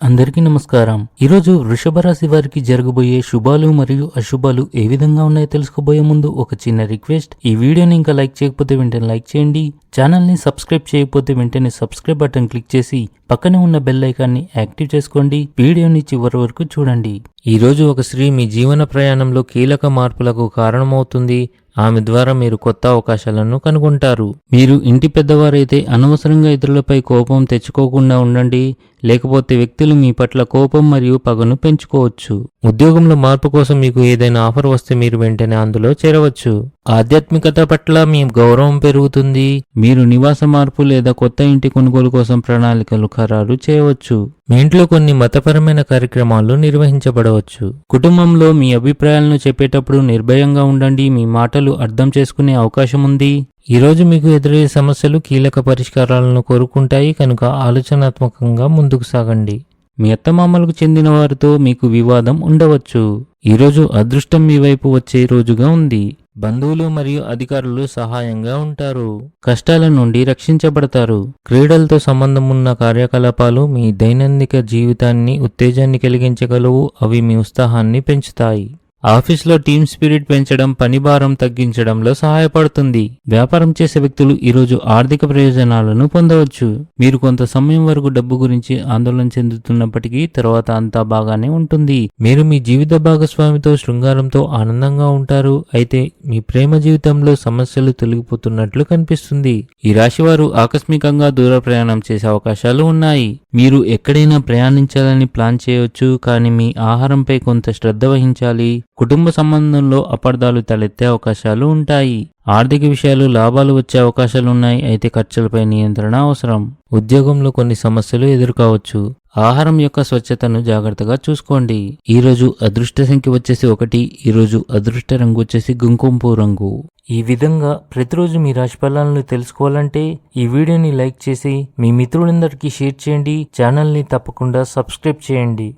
అందరికీ నమస్కారం. ఈరోజు వృషభ రాశి వారికి జరగబోయే శుభాలు మరియు అశుభాలు ఏ విధంగా ఉన్నాయో తెలుసుకోబోయే ముందు ఒక చిన్న రిక్వెస్ట్. ఈ వీడియోని ఇంకా లైక్ చేయకపోతే వెంటనే లైక్ చేయండి. ఛానల్ని సబ్స్క్రైబ్ చేయకపోతే వెంటనే సబ్స్క్రైబ్ బటన్ క్లిక్ చేసి పక్కనే ఉన్న బెల్ ఐకాన్ని యాక్టివ్ చేసుకోండి. వీడియోని చివరి వరకు చూడండి. ఈరోజు ఒక స్త్రీ మీ జీవన ప్రయాణంలో కీలక మార్పులకు కారణమవుతుంది. ఆమె ద్వారా మీరు కొత్త అవకాశాలను కనుగొంటారు. మీరు ఇంటి పెద్దవారైతే అనవసరంగా ఇతరులపై కోపం తెచ్చుకోకుండా ఉండండి. లేకపోతే వ్యక్తులు మీ పట్ల కోపం మరియు పగను పెంచుకోవచ్చు. ఉద్యోగంలో మార్పు కోసం మీకు ఏదైనా ఆఫర్ వస్తే మీరు వెంటనే అందులో చేరవచ్చు. ఆధ్యాత్మికత పట్ల మీ గౌరవం పెరుగుతుంది. మీరు నివాస మార్పు లేదా కొత్త ఇంటి కొనుగోలు కోసం ప్రణాళికలు ఖరారు చేయవచ్చు. మీ ఇంట్లో కొన్ని మతపరమైన కార్యక్రమాలు నిర్వహించబడవచ్చు. కుటుంబంలో మీ అభిప్రాయాలను చెప్పేటప్పుడు నిర్భయంగా ఉండండి. మీ మాటలు అర్థం చేసుకునే అవకాశం ఉంది. ఈరోజు మీకు ఎదురయ్యే సమస్యలు కీలక పరిష్కారాలను కోరుకుంటాయి కనుక ఆలోచనాత్మకంగా ముందుకు సాగండి. మీ అత్తమామలకు చెందిన వారితో మీకు వివాదం ఉండవచ్చు. ఈరోజు అదృష్టం మీ వైపు వచ్చే రోజుగా ఉంది. బంధువులు మరియు అధికారులు సహాయంగా ఉంటారు. కష్టాల నుండి రక్షించబడతారు. క్రీడలతో సంబంధం ఉన్న కార్యకలాపాలు మీ దైనందిక జీవితాన్ని ఉత్తేజాన్ని కలిగించగలవు. అవి మీ ఉత్సాహాన్ని పెంచుతాయి. ఆఫీస్లో టీమ్ స్పిరిట్ పెంచడం పని భారం తగ్గించడంలో సహాయపడుతుంది. వ్యాపారం చేసే వ్యక్తులు ఈరోజు ఆర్థిక ప్రయోజనాలను పొందవచ్చు. మీరు కొంత సమయం వరకు డబ్బు గురించి ఆందోళన చెందుతున్నప్పటికీ తర్వాత అంతా బాగానే ఉంటుంది. మీరు మీ జీవిత భాగస్వామితో శృంగారంతో ఆనందంగా ఉంటారు. అయితే మీ ప్రేమ జీవితంలో సమస్యలు తొలగిపోతున్నట్లు కనిపిస్తుంది. ఈ రాశి వారు ఆకస్మికంగా దూర ప్రయాణం చేసే అవకాశాలు ఉన్నాయి. మీరు ఎక్కడైనా ప్రయాణించాలని ప్లాన్ చేయవచ్చు కానీ మీ ఆహారంపై కొంత శ్రద్ధ వహించాలి. కుటుంబ సంబంధంలో అపార్థాలు తలెత్తే అవకాశాలు ఉంటాయి. ఆర్థిక విషయాలు లాభాలు వచ్చే అవకాశాలు ఉన్నాయి అయితే ఖర్చులపై నియంత్రణ అవసరం. ఉద్యోగంలో కొన్ని సమస్యలు ఎదుర్కోవచ్చు. ఆహారం యొక్క స్వచ్ఛతను జాగ్రత్తగా చూసుకోండి. ఈ రోజు అదృష్ట సంఖ్య వచ్చేసి ఒకటి. ఈరోజు అదృష్ట రంగు వచ్చేసి గుంకుంపు రంగు. ఈ విధంగా ప్రతిరోజు మీ రాశి ఫలాలను తెలుసుకోవాలంటే ఈ వీడియోని లైక్ చేసి మీ మిత్రులందరికీ షేర్ చేయండి. ఛానల్ని తప్పకుండా సబ్స్క్రైబ్ చేయండి.